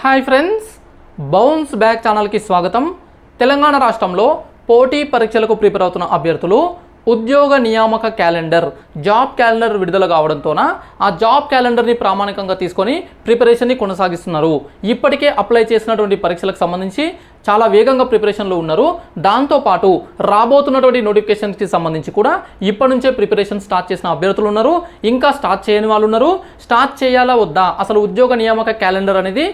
Hi friends bounce back ఛానల్కి స్వాగతం. తెలంగాణ రాష్ట్రంలో పోటీ పరీక్షలకు ప్రిపేర్ అవుతున్న అభ్యర్థులు ఉద్యోగ నియామక క్యాలెండర్ జాబ్ క్యాలెండర్ విడుదల కావడంతోన ఆ జాబ్ క్యాలెండర్ని ప్రామాణికంగా తీసుకొని ప్రిపరేషన్ని కొనసాగిస్తున్నారు. ఇప్పటికే అప్లై చేసినటువంటి పరీక్షలకు సంబంధించి చాలా వేగంగా ప్రిపరేషన్లో ఉన్నారు. దాంతోపాటు రాబోతున్నటువంటి నోటిఫికేషన్స్కి సంబంధించి కూడా ఇప్పటి నుంచే ప్రిపరేషన్ స్టార్ట్ చేసిన అభ్యర్థులు ఉన్నారు. ఇంకా స్టార్ట్ చేయని వాళ్ళు ఉన్నారు. స్టార్ట్ చేయాలా వద్దా? అసలు ఉద్యోగ నియామక క్యాలెండర్ అనేది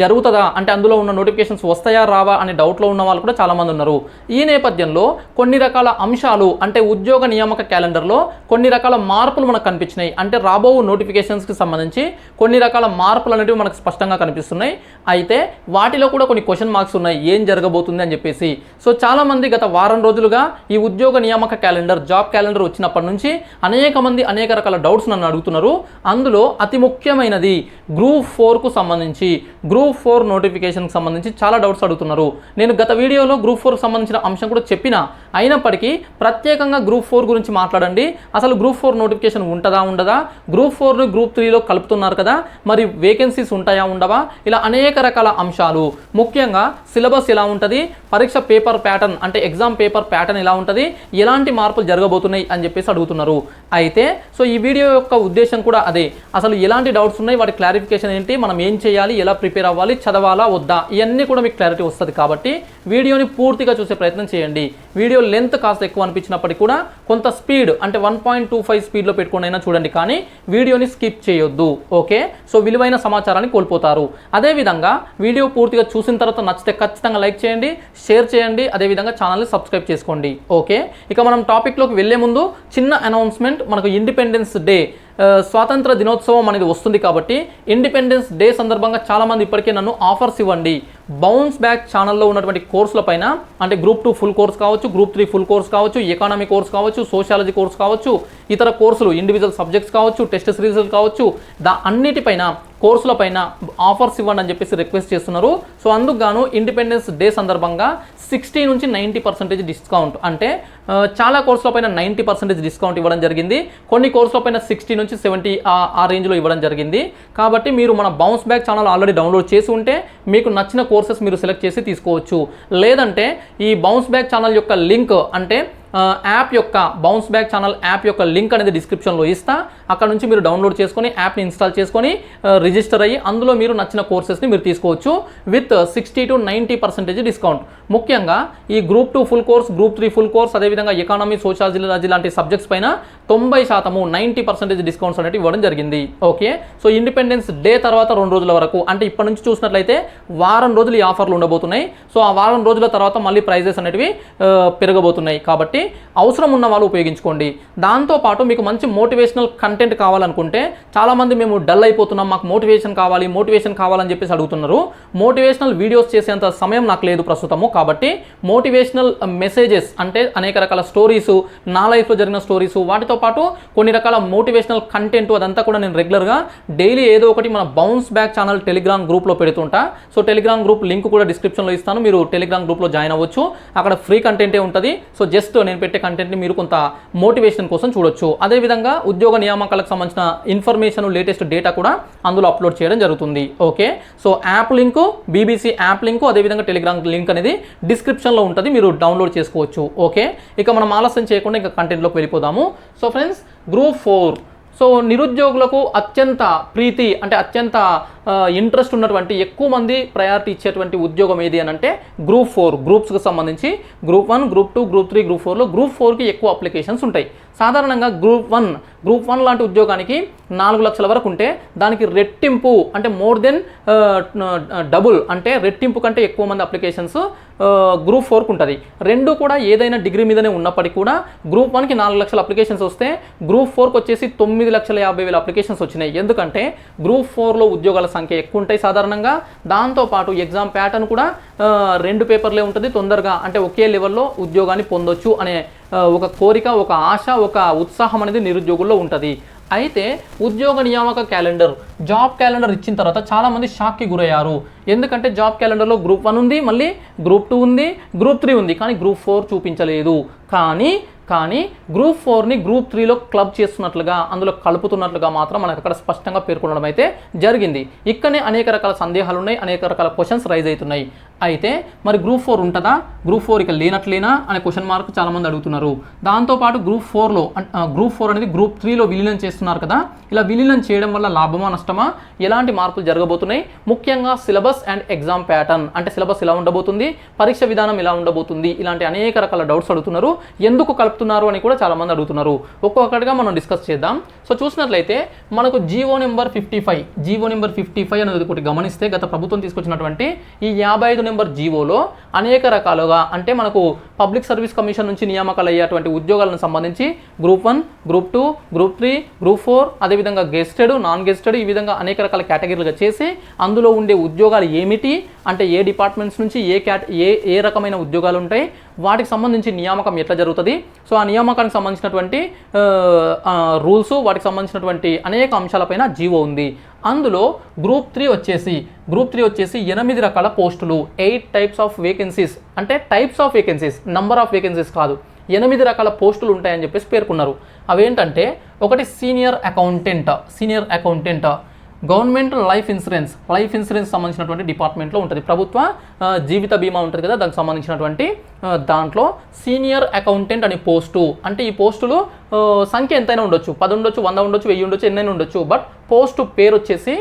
జరుగుతుందా? అంటే అందులో ఉన్న నోటిఫికేషన్స్ వస్తాయా రావా అనే డౌట్లో ఉన్న వాళ్ళు కూడా చాలామంది ఉన్నారు. ఈ నేపథ్యంలో కొన్ని రకాల అంశాలు అంటే ఉద్యోగ నియామక క్యాలెండర్లో కొన్ని రకాల మార్పులు మనకు కనిపించినాయి. అంటే రాబో నోటిఫికేషన్స్కి సంబంధించి కొన్ని రకాల మార్పులు అనేవి మనకు స్పష్టంగా కనిపిస్తున్నాయి. అయితే వాటిలో కూడా కొన్ని క్వశ్చన్ మార్క్స్ ఉన్నాయి. ఏం జరగబోతుంది అని చెప్పేసి. సో చాలామంది గత వారం రోజులుగా ఈ ఉద్యోగ నియామక క్యాలెండర్ జాబ్ క్యాలెండర్ వచ్చినప్పటి నుంచి అనేక మంది అనేక రకాల డౌట్స్ నన్ను అడుగుతున్నారు. అందులో అతి ముఖ్యమైనది గ్రూప్ ఫోర్కు సంబంధించి గ్రూప్ ఫోర్ నోటిఫికేషన్కి సంబంధించి చాలా డౌట్స్ అడుగుతున్నారు. నేను గత వీడియోలో గ్రూప్ ఫోర్కి సంబంధించిన అంశం కూడా చెప్పిన. అయినప్పటికీ ప్రత్యేకంగా గ్రూప్ ఫోర్ గురించి మాట్లాడండి. అసలు గ్రూప్ ఫోర్ నోటిఫికేషన్ ఉంటుందా ఉండదా? గ్రూప్ ఫోర్ని గ్రూప్ త్రీలో కలుపుతున్నారు కదా. మరి వేకెన్సీస్ ఉంటాయా ఉండవా? ఇలా అనేక రకాల అంశాలు. ముఖ్యంగా సిలబస్ ఎలా ఉంటుంది? పరీక్ష పేపర్ ప్యాటర్న్ అంటే ఎగ్జామ్ పేపర్ ప్యాటర్న్ ఎలా ఉంటుంది? ఎలాంటి మార్పులు జరగబోతున్నాయి అని చెప్పేసి అడుగుతున్నారు. అయితే సో ఈ వీడియో యొక్క ఉద్దేశం కూడా అదే. అసలు ఎలాంటి డౌట్స్ ఉన్నాయి? వాటి క్లారిఫికేషన్ ఏంటి? మనం ఏం చేయాలి? ఎలా ప్రిపేర్ అవ్వాలి? చదవాలా? వద్దా? ఇవన్నీ కూడా మీకు క్లారిటీ వస్తుంది కాబట్టి వీడియోని పూర్తిగా చూసే ప్రయత్నం చేయండి. వీడియో లెంత్ కాస్త ఎక్కువ అనిపించినప్పటికీ కూడా కొంత స్పీడ్ అంటే వన్ పాయింట్ టూ ఫైవ్ స్పీడ్లో పెట్టుకొని అయినా చూడండి కానీ వీడియోని స్కిప్ చేయొద్దు. ఓకే? సో విలువైన సమాచారాన్ని కోల్పోతారు. అదేవిధంగా వీడియో పూర్తిగా చూసిన తర్వాత నచ్చితే ఖచ్చితంగా లైక్ చేయండి షేర్ చేయండి అదేవిధంగా ఛానల్ని సబ్స్క్రైబ్ చేసుకోండి. ఓకే? ఇక మనం టాపిక్లోకి వెళ్ళే ముందు చిన్న అనౌన్స్మెంట్ మనకు ఇండిపెండెన్స్ డే స్వాతంత్ర దినోత్సవం అనేది వస్తుంది కాబట్టి ఇండిపెండెన్స్ డే సందర్భంగా చాలామంది ఇప్పటికే నన్ను ఆఫర్స్ ఇవ్వండి. బౌన్స్ బ్యాక్ ఛానల్లో ఉన్నటువంటి కోర్సుల పైన అంటే గ్రూప్ టూ ఫుల్ కోర్స్ కావచ్చు గ్రూప్ త్రీ ఫుల్ కోర్స్ కావచ్చు ఎకానమీ కోర్స్ కావచ్చు సోషాలజీ కోర్స్ కావచ్చు ఇతర కోర్సులు ఇండివిజువల్ సబ్జెక్ట్స్ కావచ్చు టెస్ట్ సిరీస్లు కావచ్చు దా అన్నిటిపైన కోర్సుల పైన ఆఫర్స్ ఇవ్వండి అని చెప్పేసి రిక్వెస్ట్ చేస్తున్నారు. సో అందుకు గాను ఇండిపెండెన్స్ డే సందర్భంగా సిక్స్టీ నుంచి నైంటీ పర్సెంటేజ్ డిస్కౌంట్ అంటే చాలా కోర్సుల పైన నైంటీ పర్సెంటేజ్ డిస్కౌంట్ ఇవ్వడం జరిగింది. కొన్ని కోర్సుల పైన సిక్స్టీ నుంచి సెవెంటీ ఆ రేంజ్లో ఇవ్వడం జరిగింది. కాబట్టి మీరు మన bounce back channel already download చేసి ఉంటే మీకు నచ్చిన కోర్సెస్ మీరు సెలెక్ట్ చేసి తీసుకోవచ్చు. లేదంటే ఈ బౌన్స్ బ్యాక్ ఛానల్ యొక్క లింక్ అంటే యాప్ యొక్క బౌన్స్ బ్యాక్ ఛానల్ యాప్ యొక్క లింక్ అనేది డిస్క్రిప్షన్లో ఇస్తా. అక్కడ నుంచి మీరు డౌన్లోడ్ చేసుకొని యాప్ని ఇన్స్టాల్ చేసుకొని రిజిస్టర్ అయ్యి అందులో మీరు నచ్చిన కోర్సెస్ని మీరు తీసుకోవచ్చు with sixty to ninety percentage discount. ముఖ్యంగా ఈ group two full course group three full course అదేవిధంగా ఎకానమీ సోషాలజీ లాంటి సబ్జెక్ట్స్ పైన తొంభై శాతము నైంటీ పర్సెంటేజ్ డిస్కౌంట్స్ అనేవి ఇవ్వడం జరిగింది. ఓకే? సో ఇండిపెండెన్స్ డే తర్వాత రెండు రోజుల వరకు అంటే ఇప్పటి నుంచి చూసినట్లయితే వారం రోజులు ఈ ఆఫర్లు ఉండబోతున్నాయి. సో ఆ వారం రోజుల తర్వాత మళ్ళీ ప్రైజెస్ అనేటివి పెరగబోతున్నాయి. కాబట్టి అవసరం ఉన్న వాళ్ళు ఉపయోగించుకోండి. దాంతోపాటు మీకు మంచి మోటివేషనల్ కంటెంట్ కావాలనుకుంటే చాలామంది మేము డల్ అయిపోతున్నాం మాకు మోటివేషన్ కావాలి మోటివేషన్ కావాలని చెప్పేసి అడుగుతున్నారు. మోటివేషనల్ వీడియోస్ చేసేంత సమయం నాకు లేదు ప్రస్తుతము. కాబట్టి మోటివేషనల్ మెసేజెస్ అంటే అనేక రకాల స్టోరీస్ నా లైఫ్లో జరిగిన స్టోరీస్ వాటితో పాటు కొన్ని రకాల మోటివేషనల్ కంటెంట్ అదంతా కూడా నేను రెగ్యులర్గా డైలీ ఏదో ఒకటి మన బౌన్స్ బ్యాక్ ఛానల్ టెలిగ్రామ్ గ్రూప్లో పెడుతుంటా. సో టెలిగ్రామ్ గ్రూప్ లింక్ కూడా డిస్క్రిప్షన్లో ఇస్తాను. మీరు టెలిగ్రామ్ గ్రూప్లో జాయిన్ అవ్వచ్చు. అక్కడ ఫ్రీ కంటెంటే ఉంటుంది. సో జస్ట్ నేను పెట్టే కంటెంట్ని మీరు కొంత మోటివేషన్ కోసం చూడొచ్చు. అదేవిధంగా ఉద్యోగ నియామకాలకు సంబంధించిన ఇన్ఫర్మేషన్ లేటెస్ట్ డేటా కూడా అందులో అప్లోడ్ చేయడం జరుగుతుంది. Okay so app link BBC app link అదేవిధంగా టెలిగ్రామ్ లింక్ అనేది డిస్క్రిప్షన్లో ఉంటుంది. మీరు డౌన్లోడ్ చేసుకోవచ్చు. ఓకే ఇక మనం ఆలస్యం చేయకుండా ఇంకా కంటెంట్లోకి వెళ్ళిపోదాము. So friends group four so నిరుద్యోగులకు అత్యంత ప్రీతి అంటే అత్యంత ఇంట్రెస్ట్ ఉన్నటువంటి ఎక్కువ మంది ప్రయారిటీ ఇచ్చేటువంటి ఉద్యోగం ఏది అని అంటే గ్రూప్ ఫోర్ గ్రూప్స్కి సంబంధించి group one group two group three group ఫోర్లో గ్రూప్ ఫోర్కి ఎక్కువ అప్లికేషన్స్ ఉంటాయి. సాధారణంగా గ్రూప్ వన్ గ్రూప్ వన్ లాంటి ఉద్యోగానికి నాలుగు లక్షల వరకు ఉంటే దానికి రెట్టింపు అంటే మోర్ దెన్ డబుల్ అంటే రెట్టింపు కంటే ఎక్కువ మంది అప్లికేషన్స్ గ్రూప్ ఫోర్కి ఉంటుంది. రెండు కూడా ఏదైనా డిగ్రీ మీదనే ఉన్నప్పటికీ కూడా గ్రూప్ వన్కి నాలుగు లక్షల అప్లికేషన్స్ వస్తే గ్రూప్ ఫోర్కి వచ్చేసి తొమ్మిది లక్షల యాభై వేల అప్లికేషన్స్ వచ్చినాయి. ఎందుకంటే గ్రూప్ ఫోర్లో ఉద్యోగాల సంఖ్య ఎక్కువ ఉంటాయి సాధారణంగా. దాంతోపాటు ఎగ్జామ్ ప్యాటర్న్ కూడా రెండు పేపర్లే ఉంటుంది. తొందరగా అంటే ఒకే లెవెల్లో ఉద్యోగాన్ని పొందొచ్చు అనే ఒక కోరిక ఒక ఆశ ఒక ఉత్సాహం అనేది నిరుద్యోగుల్లో ఉంటుంది. అయితే ఉద్యోగ నియామక క్యాలెండర్ జాబ్ క్యాలెండర్ ఇచ్చిన తర్వాత చాలామంది షాక్కి గురయ్యారు. ఎందుకంటే జాబ్ క్యాలెండర్లో గ్రూప్ వన్ ఉంది మళ్ళీ గ్రూప్ టూ ఉంది గ్రూప్ త్రీ ఉంది. కానీ గ్రూప్ ఫోర్ చూపించలేదు. కానీ కానీ గ్రూప్ ఫోర్ని గ్రూప్ త్రీలో క్లబ్ చేస్తున్నట్లుగా అందులో కలుపుతున్నట్లుగా మాత్రం మనకు అక్కడ స్పష్టంగా పేర్కొనడం అయితే జరిగింది. ఇక్కడనే అనేక రకాల సందేహాలు ఉన్నాయి అనేక రకాల క్వశ్చన్స్ రైజ్ అవుతున్నాయి. అయితే మరి గ్రూప్ ఫోర్ ఉంటుందా? గ్రూప్ ఫోర్ ఇక లేనట్లేనా? అనే క్వశ్చన్ మార్క్ చాలామంది అడుగుతున్నారు. దాంతోపాటు గ్రూప్ ఫోర్లో గ్రూప్ ఫోర్ అనేది గ్రూప్ త్రీలో విలీనం చేస్తున్నారు కదా? ఇలా విలీనం చేయడం వల్ల లాభమా నష్టమా? ఎలాంటి మార్పులు జరగబోతున్నాయి? ముఖ్యంగా సిలబస్ అండ్ ఎగ్జామ్ ప్యాటర్న్ అంటే సిలబస్ ఇలా ఉండబోతుంది? పరీక్ష విధానం ఇలా ఉండబోతుంది? ఇలాంటి అనేక రకాల డౌట్స్ అడుగుతున్నారు. ఎందుకు కలుపుతున్నారు అని కూడా చాలామంది అడుగుతున్నారు. ఒక్కొక్కటిగా మనం డిస్కస్ చేద్దాం. సో చూసినట్లయితే మనకు GO number fifty five GO number fifty five అనేది ఒకటి గమనిస్తే గత ప్రభుత్వం తీసుకొచ్చినటువంటి ఈ యాభై ఐదు నెంబర్ జీవోలో అనేక రకాలుగా అంటే మనకు పబ్లిక్ సర్వీస్ కమిషన్ నుంచి నియామకాలు అయ్యేటువంటి ఉద్యోగాలను సంబంధించి group one group two group three group four అదేవిధంగా గెస్టెడ్ నాన్ గెస్టెడ్ ఈ విధంగా అనేక రకాల కేటగిరీలుగా చేసి అందులో ఉండే ఉద్యోగాలు ఏమిటి? అంటే ఏ డిపార్ట్మెంట్స్ నుంచి ఏ క్యాట ఏ ఏ రకమైన ఉద్యోగాలు ఉంటాయి? వాటికి సంబంధించి నియామకం ఎట్లా జరుగుతుంది? సో ఆ నియామకానికి సంబంధించినటువంటి రూల్స్ వాటికి సంబంధించినటువంటి అనేక అంశాలపైన జీవో ఉంది. అందులో గ్రూప్ త్రీ వచ్చేసి గ్రూప్ త్రీ వచ్చేసి ఎనిమిది రకాల పోస్టులు ఎయిట్ టైప్స్ ఆఫ్ వేకెన్సీస్. అంటే types of vacancies number of vacancies కాదు. ఎనిమిది రకాల పోస్టులు ఉంటాయని చెప్పేసి పేర్కొన్నారు. అవేంటంటే ఒకటి senior accountant senior accountant government life insurance life insurance సంబంధించినటువంటి డిపార్ట్మెంట్లో ఉంటుంది. ప్రభుత్వ జీవిత బీమా ఉంటుంది కదా దానికి సంబంధించినటువంటి దాంట్లో సీనియర్ అకౌంటెంట్ అనే పోస్టు. అంటే ఈ పోస్టులు సంఖ్య ఎంతైనా ఉండొచ్చు. పది ఉండొచ్చు వంద ఉండొచ్చు వెయ్యి ఉండొచ్చు ఎన్నైనా ఉండొచ్చు. బట్ పోస్టు పేరు వచ్చేసి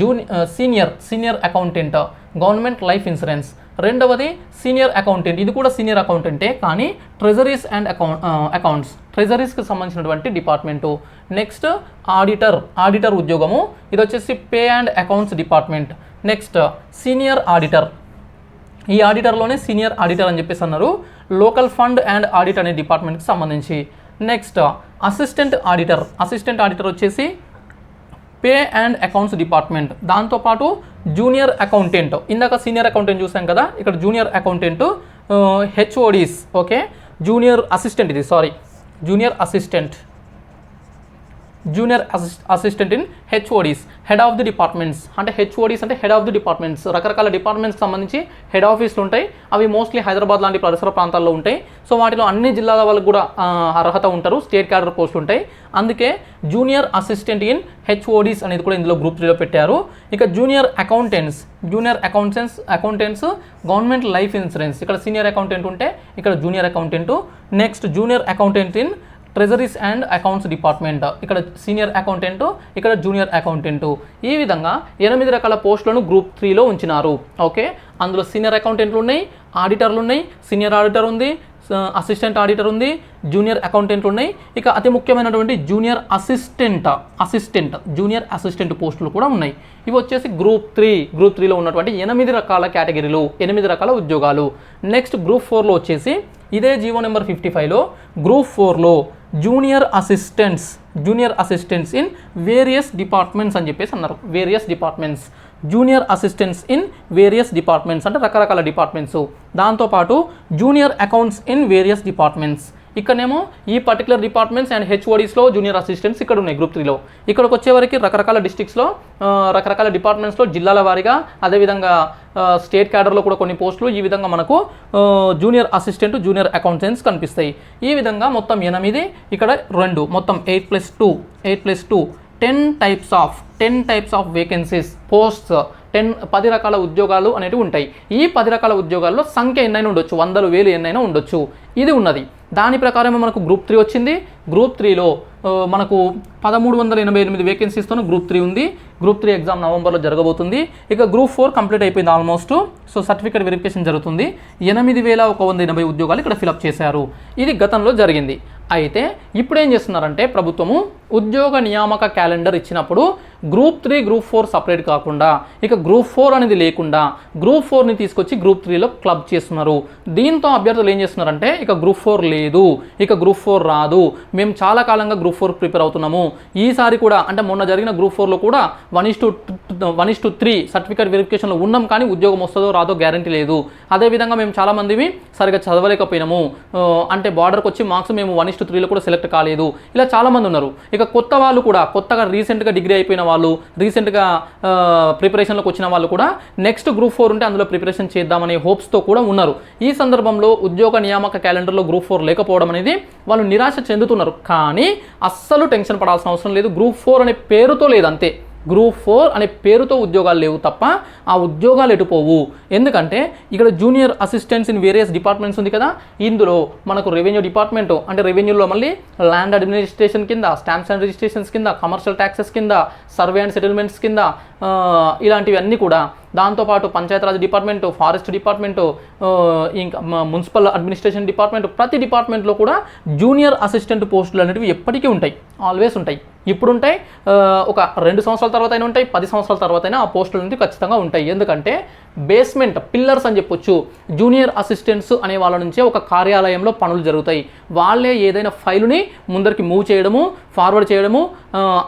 జూని senior senior accountant. Government life insurance. రెండవది సీనియర్ అకౌంటెంట్. ఇది కూడా సీనియర్ అకౌంటెంటే కానీ ట్రెజరీస్ అండ్ అకౌంట్ అకౌంట్స్. ట్రెజరీస్కి సంబంధించినటువంటి డిపార్ట్మెంటు. నెక్స్ట్ ఆడిటర్ ఆడిటర్ ఉద్యోగము. ఇది వచ్చేసి pay and accounts department. Next senior auditor. ఈ ఆడిటర్లోనే సీనియర్ ఆడిటర్ అని చెప్పేసి అన్నారు. లోకల్ ఫండ్ అండ్ ఆడిట్ అనే డిపార్ట్మెంట్కి సంబంధించి. Next assistant auditor. Assistant auditor వచ్చేసి పే అండ్ అకౌంట్స్ డిపార్ట్మెంట్. దాంతోపాటు జూనియర్ అకౌంటెంట్. ఇందాక సీనియర్ అకౌంటెంట్ చూసాం కదా ఇక్కడ junior accountant HODs okay? Junior assistant ఇది sorry. Junior assistant. Junior assistant in HODs head of the departments అంటే హెచ్ఓడీస్ అంటే head of the departments రకరకాల డిపార్ట్మెంట్స్కి సంబంధించి హెడ్ ఆఫీసులు ఉంటాయి. అవి మోస్ట్లీ హైదరాబాద్ లాంటి పరిసర ప్రాంతాల్లో ఉంటాయి. సో వాటిలో అన్ని జిల్లాల వాళ్ళకు కూడా అర్హత ఉంటారు. స్టేట్ క్యాడర్ పోస్టులు ఉంటాయి. అందుకే జూనియర్ అసిస్టెంట్ ఇన్ హెచ్ఓడీస్ అనేది కూడా ఇందులో గ్రూప్ త్రీలో పెట్టారు. ఇక junior accountants junior accountants accountants government life insurance ఇక్కడ సీనియర్ అకౌంటెంట్ ఉంటే ఇక్కడ junior accountant next junior accountant in treasuries and accounts department. ఇక్కడ సీనియర్ అకౌంటెంట్ ఇక్కడ జూనియర్ అకౌంటెంట్. ఈ విధంగా ఎనిమిది రకాల పోస్టులను గ్రూప్ త్రీలో ఉంచినారు. ఓకే? అందులో సీనియర్ అకౌంటెంట్లు ఉన్నాయి ఆడిటర్లు ఉన్నాయి సీనియర్ ఆడిటర్ ఉంది అసిస్టెంట్ ఆడిటర్ ఉంది జూనియర్ అకౌంటెంట్లు ఉన్నాయి. ఇక అతి ముఖ్యమైనటువంటి junior assistant assistant junior assistant పోస్టులు కూడా ఉన్నాయి. ఇవి వచ్చేసి గ్రూప్ త్రీ గ్రూప్ త్రీలో ఉన్నటువంటి ఎనిమిది రకాల కేటగిరీలు ఎనిమిది రకాల ఉద్యోగాలు. నెక్స్ట్ గ్రూప్ ఫోర్లో వచ్చేసి ఇదే జీవో నెంబర్ ఫిఫ్టీ ఫైవ్లో గ్రూప్ ఫోర్లో junior assistants junior assistants in various departments అని చెప్పేసి అన్నారు. Various departments. Junior assistants in various departments అంటే రకరకాల డిపార్ట్మెంట్స్. దాంతోపాటు junior accounts in various departments. ఇక్కడనేమో ఈ పర్టికులర్ డిపార్ట్మెంట్స్ అండ్ హెచ్ఓడీస్లో జూనియర్ అసిస్టెంట్స్ ఇక్కడ ఉన్నాయి గ్రూప్ త్రీలో ఇక్కడికి వచ్చేవరకు రకరకాల డిస్ట్రిక్ట్స్లో రకరకాల డిపార్ట్మెంట్స్లో జిల్లాల వారీగా అదేవిధంగా స్టేట్ క్యాడర్లో కూడా కొన్ని పోస్టులు ఈ విధంగా మనకు జూనియర్ అసిస్టెంట్ జూనియర్ అకౌంటెంట్స్ కనిపిస్తాయి. ఈ విధంగా మొత్తం ఎనిమిది ఇక్కడ రెండు మొత్తం eight plus two eight plus two ten types of ten types of vacancies posts ten పది రకాల ఉద్యోగాలు అనేవి ఉంటాయి. ఈ పది రకాల ఉద్యోగాల్లో సంఖ్య ఎన్నైనా ఉండొచ్చు. వందలు వేలు ఎన్నైనా ఉండొచ్చు. ఇది ఉన్నది. దాని ప్రకారం మనకు గ్రూప్ త్రీ వచ్చింది. గ్రూప్ త్రీలో మనకు పదమూడు వందల ఎనభై ఎనిమిది వేకెన్సీస్తో గ్రూప్ త్రీ ఉంది. గ్రూప్ త్రీ ఎగ్జామ్ నవంబర్లో జరగబోతుంది. ఇక గ్రూప్ ఫోర్ కంప్లీట్ అయిపోయింది ఆల్మోస్ట్. సో సర్టిఫికేట్ వెరిఫికేషన్ జరుగుతుంది. ఎనిమిది వేల ఒక వంద ఎనభై ఉద్యోగాలు ఇక్కడ ఫిలప్ చేశారు. ఇది గతంలో జరిగింది. అయితే ఇప్పుడు ఏం చేస్తున్నారంటే ప్రభుత్వము ఉద్యోగ నియామక క్యాలెండర్ ఇచ్చినప్పుడు group three group four separate కాకుండా ఇక గ్రూప్ ఫోర్ అనేది లేకుండా గ్రూప్ ఫోర్ని తీసుకొచ్చి గ్రూప్ త్రీలో క్లబ్ చేస్తున్నారు. దీంతో అభ్యర్థులు ఏం చేస్తున్నారంటే ఇక గ్రూప్ ఫోర్ లేదు ఇక గ్రూప్ ఫోర్ రాదు మేము చాలా కాలంగా గ్రూప్ ఫోర్ ప్రిపేర్ అవుతున్నాము. ఈసారి కూడా అంటే మొన్న జరిగిన గ్రూప్ ఫోర్లో కూడా one is to one is to three certificate వెరిఫికేషన్లో ఉన్నాం కానీ ఉద్యోగం వస్తుందో రాదో గ్యారంటీ లేదు. అదేవిధంగా మేము చాలా మందివి చదవలేకపోయినాము. అంటే బార్డర్కి వచ్చి మార్క్స్ మేము వన్ ఇస్ టు త్రీలో కూడా సెలెక్ట్ కాలేదు. ఇలా చాలామంది ఉన్నారు. ఇక కొత్త వాళ్ళు కూడా కొత్తగా రీసెంట్గా డిగ్రీ అయిపోయిన వాళ్ళు రీసెంట్గా ప్రిపరేషన్లోకి వచ్చిన వాళ్ళు కూడా నెక్స్ట్ గ్రూప్ ఫోర్ ఉంటే అందులో ప్రిపరేషన్ చేద్దామనే హోప్స్తో కూడా ఉన్నారు. ఈ సందర్భంలో ఉద్యోగ నియామక క్యాలెండర్లో గ్రూప్ ఫోర్ లేకపోవడం అనేది వాళ్ళు నిరాశ చెందుతున్నారు. కానీ అస్సలు టెన్షన్ పడాల్సిన అవసరం లేదు. గ్రూప్ ఫోర్ అనే పేరుతో లేదు అంతే. గ్రూప్ ఫోర్ అనే పేరుతో ఉద్యోగాలు లేవు తప్ప ఆ ఉద్యోగాలు ఎటుపోవు ఎందుకంటే ఇక్కడ junior assistants in various departments ఉంది కదా ఇందులో మనకు రెవెన్యూ డిపార్ట్మెంట్ అంటే రెవెన్యూలో మళ్ళీ ల్యాండ్ అడ్మినిస్ట్రేషన్ కింద స్టాంప్స్ అండ్ రిజిస్ట్రేషన్స్ కింద కమర్షియల్ ట్యాక్సెస్ కింద సర్వే అండ్ సెటిల్మెంట్స్ కింద ఇలాంటివన్నీ కూడా దాంతోపాటు పంచాయతీరాజ్ డిపార్ట్మెంటు ఫారెస్ట్ డిపార్ట్మెంటు ఇంకా మున్సిపల్ అడ్మినిస్ట్రేషన్ డిపార్ట్మెంట్ ప్రతి డిపార్ట్మెంట్లో కూడా జూనియర్ అసిస్టెంట్ పోస్టులు అనేవి ఎప్పటికీ ఉంటాయి ఆల్వేస్ ఉంటాయి. ఇప్పుడు ఉంటాయి ఒక రెండు సంవత్సరాల తర్వాత అయినా ఉంటాయి పది సంవత్సరాల తర్వాత అయినా ఆ పోస్టులు అనేవి ఖచ్చితంగా ఉంటాయి. ఎందుకంటే బేస్మెంట్ పిల్లర్స్ అని చెప్పొచ్చు జూనియర్ అసిస్టెంట్స్ అనే వాళ్ళ నుంచే ఒక కార్యాలయంలో పనులు జరుగుతాయి. వాళ్ళే ఏదైనా ఫైలుని ముందరికి మూవ్ చేయడము ఫార్వర్డ్ చేయడము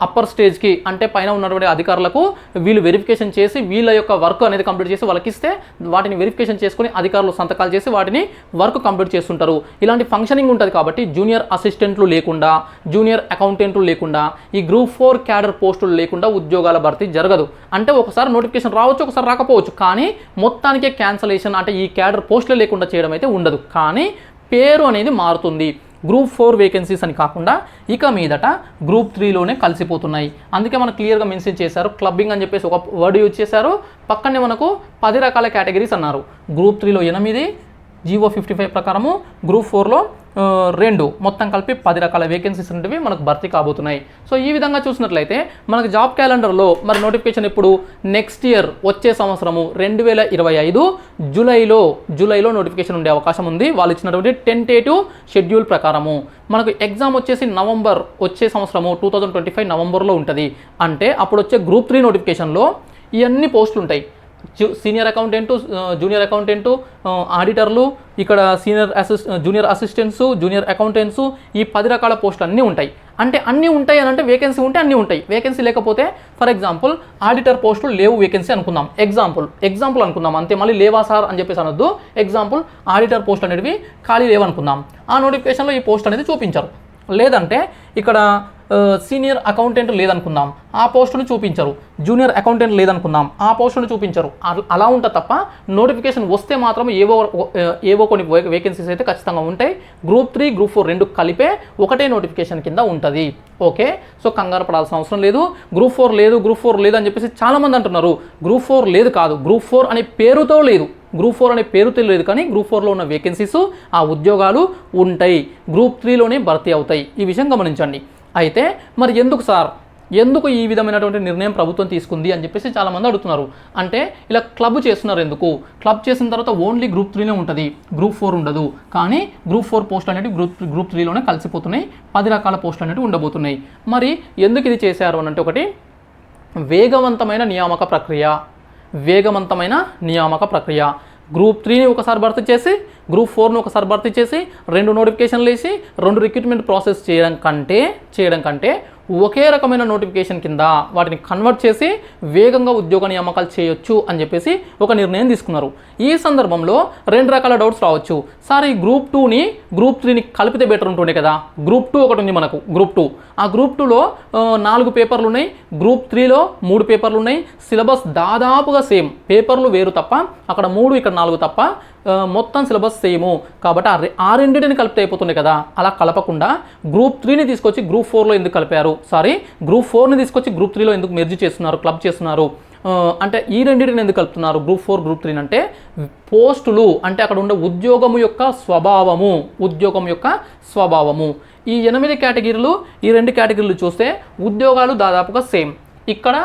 అప్పర్ స్టేజ్కి అంటే పైన ఉన్నటువంటి అధికారులకు వీళ్ళు వెరిఫికేషన్ చేసి వీళ్ళ యొక్క వర్క్ అనేది కంప్లీట్ చేసి వాళ్ళకి ఇస్తే వాటిని వెరిఫికేషన్ చేసుకుని అధికారులు సంతకాలు చేసి వాటిని వర్క్ కంప్లీట్ చేస్తుంటారు. ఇలాంటి ఫంక్షనింగ్ ఉంటుంది కాబట్టి జూనియర్ అసిస్టెంట్లు లేకుండా జూనియర్ అకౌంటెంట్లు లేకుండా ఈ గ్రూప్ ఫోర్ క్యాడర్ పోస్టులు లేకుండా ఉద్యోగాల భర్తీ జరగదు. అంటే ఒకసారి నోటిఫికేషన్ రావచ్చు ఒకసారి రాకపోవచ్చు. కానీ మొత్తానికే క్యాన్సలేషన్ అంటే ఈ క్యాడర్ పోస్టులు లేకుండా చేయడం అయితే ఉండదు. కానీ పేరు అనేది మారుతుంది. గ్రూప్ ఫోర్ వేకెన్సీస్ అని కాకుండా ఇక మీదట గ్రూప్ త్రీలోనే కలిసిపోతున్నాయి. అందుకే మనకు క్లియర్గా మెన్షన్ చేశారు. క్లబ్బింగ్ అని చెప్పేసి ఒక వర్డ్ యూజ్ చేశారు. పక్కనే మనకు పది రకాల కేటగిరీస్ అన్నారు. గ్రూప్ త్రీలో ఎనిమిది జీవో ఫిఫ్టీ ఫైవ్ ప్రకారము గ్రూప్ ఫోర్లో రెండు మొత్తం కలిపి పది రకాల వేకెన్సీస్ అనేవి మనకు భర్తీ కాబోతున్నాయి. సో ఈ విధంగా చూసినట్లయితే మనకు జాబ్ క్యాలెండర్లో మరి నోటిఫికేషన్ ఇప్పుడు నెక్స్ట్ ఇయర్ వచ్చే సంవత్సరము రెండు వేల ఇరవై ఐదు జూలైలో జూలైలో నోటిఫికేషన్ ఉండే అవకాశం ఉంది. వాళ్ళు ఇచ్చినటువంటి టెంటేటివ్ షెడ్యూల్ ప్రకారము. మనకు ఎగ్జామ్ వచ్చేసి నవంబర్ వచ్చే సంవత్సరము టూ థౌజండ్ ట్వంటీ ఫైవ్ నవంబర్లో ఉంటుంది. అంటే అప్పుడు వచ్చే గ్రూప్ త్రీ నోటిఫికేషన్లో ఇవన్నీ పోస్టులు ఉంటాయి. సీనియర్ అకౌంటెంటు జూనియర్ అకౌంటెంటు ఆడిటర్లు ఇక్కడ సీనియర్ అసిస్ జూనియర్ అసిస్టెంట్స్ జూనియర్ అకౌంటెంట్స్ ఈ పది రకాల పోస్టులు అన్నీ ఉంటాయి. అంటే అన్నీ ఉంటాయి అని అంటే వేకెన్సీ ఉంటే అన్నీ ఉంటాయి. వేకెన్సీ లేకపోతే ఫర్ ఎగ్జాంపుల్ ఆడిటర్ పోస్టులు లేవు వేకెన్సీ అనుకుందాం. ఎగ్జాంపుల్ ఎగ్జాంపుల్ అనుకుందాం. అంతే మళ్ళీ లేవా సార్ అని చెప్పేసి అనొద్దు. ఎగ్జాంపుల్ ఆడిటర్ పోస్ట్ అనేవి ఖాళీ లేవనుకుందాం. ఆ నోటిఫికేషన్లో ఈ పోస్ట్ అనేది చూపించరు. లేదంటే ఇక్కడ సీనియర్ అకౌంటెంట్ లేదనుకుందాం. ఆ పోస్టును చూపించరు. జూనియర్ అకౌంటెంట్ లేదనుకుందాం. ఆ పోస్టును చూపించరు. అలా ఉంటా తప్ప నోటిఫికేషన్ వస్తే మాత్రం ఏవో ఏవో కొన్ని వేకెన్సీస్ అయితే ఖచ్చితంగా ఉంటాయి. గ్రూప్ త్రీ గ్రూప్ ఫోర్ రెండు కలిపే ఒకటే నోటిఫికేషన్ కింద ఉంటుంది. ఓకే? సో కంగారు పడాల్సిన అవసరం లేదు. గ్రూప్ ఫోర్ లేదు గ్రూప్ ఫోర్ లేదు అని చెప్పేసి చాలామంది అంటున్నారు. గ్రూప్ ఫోర్ లేదు కాదు. గ్రూప్ ఫోర్ అనే పేరుతో లేదు. గ్రూప్ ఫోర్ అనే పేరుతో లేదు కానీ గ్రూప్ ఫోర్లో ఉన్న వేకెన్సీస్ ఆ ఉద్యోగాలు ఉంటాయి. గ్రూప్ త్రీలోనే భర్తీ అవుతాయి. ఈ విషయం గమనించండి. అయితే మరి ఎందుకు సార్? ఎందుకు ఈ విధమైనటువంటి నిర్ణయం ప్రభుత్వం తీసుకుంది అని చెప్పేసి చాలామంది అడుగుతున్నారు. అంటే ఇలా క్లబ్ చేస్తున్నారు ఎందుకు? క్లబ్ చేసిన తర్వాత ఓన్లీ గ్రూప్ త్రీనే ఉంటుంది. గ్రూప్ ఫోర్ ఉండదు. కానీ గ్రూప్ ఫోర్ పోస్ట్ అనేవి గ్రూప్ గ్రూప్ త్రీలోనే కలిసిపోతున్నాయి. పది రకాల పోస్టులు అనేవి ఉండబోతున్నాయి. మరి ఎందుకు ఇది చేశారు అని అంటే ఒకటి వేగవంతమైన నియామక ప్రక్రియ. వేగవంతమైన నియామక ప్రక్రియ. గ్రూప్ త్రీని ఒకసారి భర్తీ చేసి గ్రూప్ ఫోర్ని ఒకసారి భర్తీ చేసి రెండు నోటిఫికేషన్లు వేసి రెండు రిక్రూట్మెంట్ ప్రాసెస్ చేయడం కంటే చేయడం కంటే ఒకే రకమైన నోటిఫికేషన్ కింద వాటిని కన్వర్ట్ చేసి వేగంగా ఉద్యోగ నియామకాలు చేయొచ్చు అని చెప్పేసి ఒక నిర్ణయం తీసుకున్నారు. ఈ సందర్భంలో రెండు రకాల డౌట్స్ రావచ్చు. సార్ ఈ గ్రూప్ టూని గ్రూప్ త్రీని కలిపితే బెటర్ ఉంటుండే కదా. గ్రూప్ టూ ఒకటి ఉంది మనకు గ్రూప్ టూ. ఆ గ్రూప్ టూలో నాలుగు పేపర్లు ఉన్నాయి. గ్రూప్ త్రీలో మూడు పేపర్లు ఉన్నాయి. సిలబస్ దాదాపుగా సేమ్. పేపర్లు వేరు తప్ప అక్కడ మూడు ఇక్కడ నాలుగు తప్ప మొత్తం సిలబస్ సేము. కాబట్టి ఆ రెండింటిని కలిపితే అయిపోతుంది కదా. అలా కలపకుండా గ్రూప్ త్రీని తీసుకొచ్చి గ్రూప్ ఫోర్లో ఎందుకు కలిపారు? సారీ గ్రూప్ ఫోర్ని తీసుకొచ్చి గ్రూప్ త్రీలో ఎందుకు మెర్జ్ చేస్తున్నారు క్లబ్ చేస్తున్నారు? అంటే ఈ రెండింటిని ఎందుకు కలుపుతున్నారు? గ్రూప్ ఫోర్ గ్రూప్ త్రీ అంటే పోస్టులు అంటే అక్కడ ఉండే ఉద్యోగము యొక్క స్వభావము ఉద్యోగం యొక్క స్వభావము. ఈ ఎనిమిది కేటగిరీలు ఈ రెండు కేటగిరీలు చూస్తే ఉద్యోగాలు దాదాపుగా సేమ్. ఇక్కడ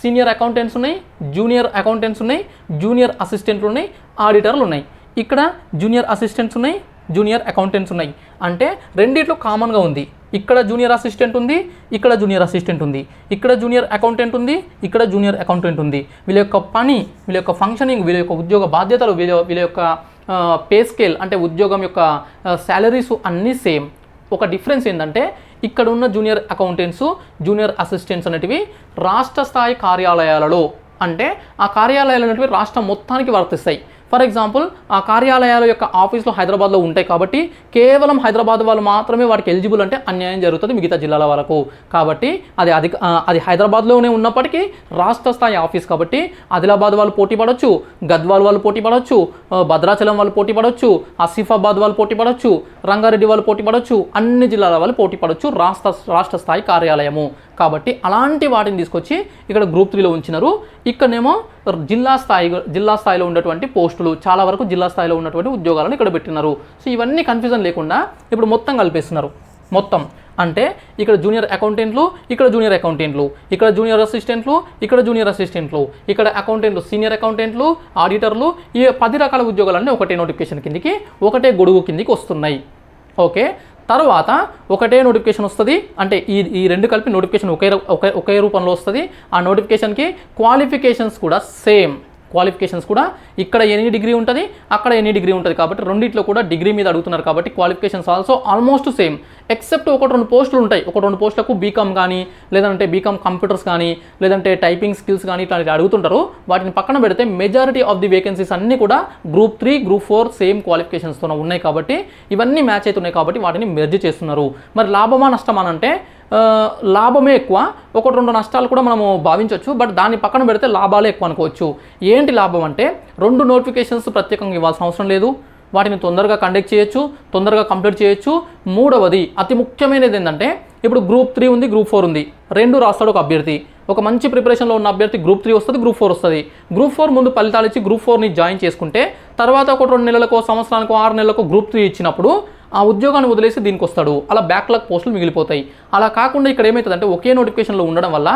సీనియర్ అకౌంటెంట్స్ ఉన్నాయి జూనియర్ అకౌంటెంట్స్ ఉన్నాయి జూనియర్ అసిస్టెంట్లు ఉన్నాయి ఆడిటర్లు ఉన్నాయి. ఇక్కడ జూనియర్ అసిస్టెంట్స్ ఉన్నాయి జూనియర్ అకౌంటెంట్స్ ఉన్నాయి. అంటే రెండిట్లో కామన్గా ఉంది. ఇక్కడ జూనియర్ అసిస్టెంట్ ఉంది ఇక్కడ జూనియర్ అసిస్టెంట్ ఉంది. ఇక్కడ జూనియర్ అకౌంటెంట్ ఉంది ఇక్కడ జూనియర్ అకౌంటెంట్ ఉంది. వీళ్ళ యొక్క పని వీళ్ళ యొక్క ఫంక్షనింగ్ వీళ్ళ యొక్క ఉద్యోగ బాధ్యతలు వీళ్ళ వీళ్ళ యొక్క పే స్కేల్ అంటే ఉద్యోగం యొక్క శాలరీస్ అన్నీ సేమ్ ఒక డిఫరెన్స్ ఏంటంటే ఇక్కడ ఉన్న జూనియర్ అకౌంటెంట్స్ జూనియర్ అసిస్టెంట్స్ అనేటివి రాష్ట్ర స్థాయి కార్యాలయాలలో అంటే ఆ కార్యాలయాలు అనేటివి రాష్ట్రం మొత్తానికి వర్తిస్తాయి. ఫర్ ఎగ్జాంపుల్ ఆ కార్యాలయాల యొక్క ఆఫీసులు హైదరాబాద్లో ఉంటాయి కాబట్టి కేవలం హైదరాబాద్ వాళ్ళు మాత్రమే వాటికి ఎలిజిబుల్ అంటే అన్యాయం జరుగుతుంది మిగతా జిల్లాల వాళ్ళకు కాబట్టి అది అధిక అది హైదరాబాద్లోనే ఉన్నప్పటికీ రాష్ట్ర స్థాయి ఆఫీస్ కాబట్టి ఆదిలాబాద్ వాళ్ళు పోటీ పడవచ్చు గద్వాల్ వాళ్ళు పోటీ పడవచ్చు భద్రాచలం వాళ్ళు పోటీ పడవచ్చు ఆసిఫాబాద్ వాళ్ళు పోటీ పడవచ్చు రంగారెడ్డి వాళ్ళు పోటీ పడవచ్చు అన్ని జిల్లాల వాళ్ళు పోటీ పడవచ్చు రాష్ట్ర రాష్ట్ర స్థాయి కార్యాలయము. కాబట్టి అలాంటి వాటిని తీసుకొచ్చి ఇక్కడ గ్రూప్ త్రీలో ఉంచినారు. ఇక్కడనేమో జిల్లా స్థాయి జిల్లా స్థాయిలో ఉన్నటువంటి పోస్టులు చాలా వరకు జిల్లా స్థాయిలో ఉన్నటువంటి ఉద్యోగాలను ఇక్కడ పెట్టినారు. సో ఇవన్నీ కన్ఫ్యూజన్ లేకుండా ఇప్పుడు మొత్తం కలిపేస్తున్నారు. మొత్తం. అంటే ఇక్కడ జూనియర్ అకౌంటెంట్లు ఇక్కడ జూనియర్ అకౌంటెంట్లు ఇక్కడ జూనియర్ అసిస్టెంట్లు ఇక్కడ జూనియర్ అసిస్టెంట్లు ఇక్కడ అకౌంటెంట్లు సీనియర్ అకౌంటెంట్లు ఆడిటర్లు ఈ పది రకాల ఉద్యోగాలన్నీ ఒకటే నోటిఫికేషన్ కిందికి ఒకటే గొడుగు కిందికి వస్తున్నాయి. ఓకే? తర్వాత ఒకటే నోటిఫికేషన్ వస్తుంది. అంటే ఈ ఈ రెండు కలిపి నోటిఫికేషన్ ఒకే ఒకే ఒకే రూపంలో వస్తుంది. ఆ నోటిఫికేషన్కి క్వాలిఫికేషన్స్ కూడా సేమ్ క్వాలిఫికేషన్స్ కూడా ఇక్కడ ఎన్ని డిగ్రీ ఉంటుంది అక్కడ ఎన్ని డిగ్రీ ఉంటుంది కాబట్టి రెండిట్లో కూడా డిగ్రీ మీద అడుగుతున్నారు కాబట్టి qualifications also almost same except ఒకటి రెండు పోస్టులు ఉంటాయి. ఒక రెండు పోస్టులకు బీకామ్ కానీ లేదంటే బీకామ్ కంప్యూటర్స్ కానీ లేదంటే టైపింగ్ స్కిల్స్ కానీ ఇట్లాంటివి అడుగుతుంటారు. వాటిని పక్కన పెడితే మెజారిటీ ఆఫ్ ది వేకెన్సీస్ అన్నీ కూడా group three group four same క్వాలిఫికేషన్స్తో ఉన్నాయి కాబట్టి ఇవన్నీ మ్యాచ్ అవుతున్నాయి కాబట్టి వాటిని మెర్జ్ చేస్తున్నారు. మరి లాభమా నష్టమా అంటే లాభమే ఎక్కువ. ఒకటి రెండు నష్టాలు కూడా మనము భావించవచ్చు బట్ దాన్ని పక్కన పెడితే లాభాలే ఎక్కువ అనుకోవచ్చు. ఏంటి లాభం అంటే రెండు నోటిఫికేషన్స్ ప్రత్యేకంగా ఇవ్వాల్సిన అవసరం లేదు. వాటిని తొందరగా కండక్ట్ చేయొచ్చు తొందరగా కంప్లీట్ చేయొచ్చు. మూడవది అతి ముఖ్యమైనది ఏంటంటే ఇప్పుడు గ్రూప్ త్రీ ఉంది గ్రూప్ ఫోర్ ఉంది. రెండు రాస్తాడు ఒక అభ్యర్థి. ఒక మంచి ప్రిపరేషన్లో ఉన్న అభ్యర్థి గ్రూప్ త్రీ వస్తుంది గ్రూప్ ఫోర్ వస్తుంది. గ్రూప్ ఫోర్ ముందు ఫలితాలు ఇచ్చి గ్రూప్ ఫోర్ని జాయిన్ చేసుకుంటే తర్వాత ఒక రెండు నెలలకు సంవత్సరానికి ఆరు నెలలకు గ్రూప్ త్రీ ఇచ్చినప్పుడు ఆ ఉద్యోగాన్ని వదిలేసి దీనికి వస్తాడు. అలా బ్యాక్లాగ్ పోస్టులు మిగిలిపోతాయి. అలా కాకుండా ఇక్కడ ఏమవుతుందంటే ఒకే నోటిఫికేషన్లో ఉండడం వల్ల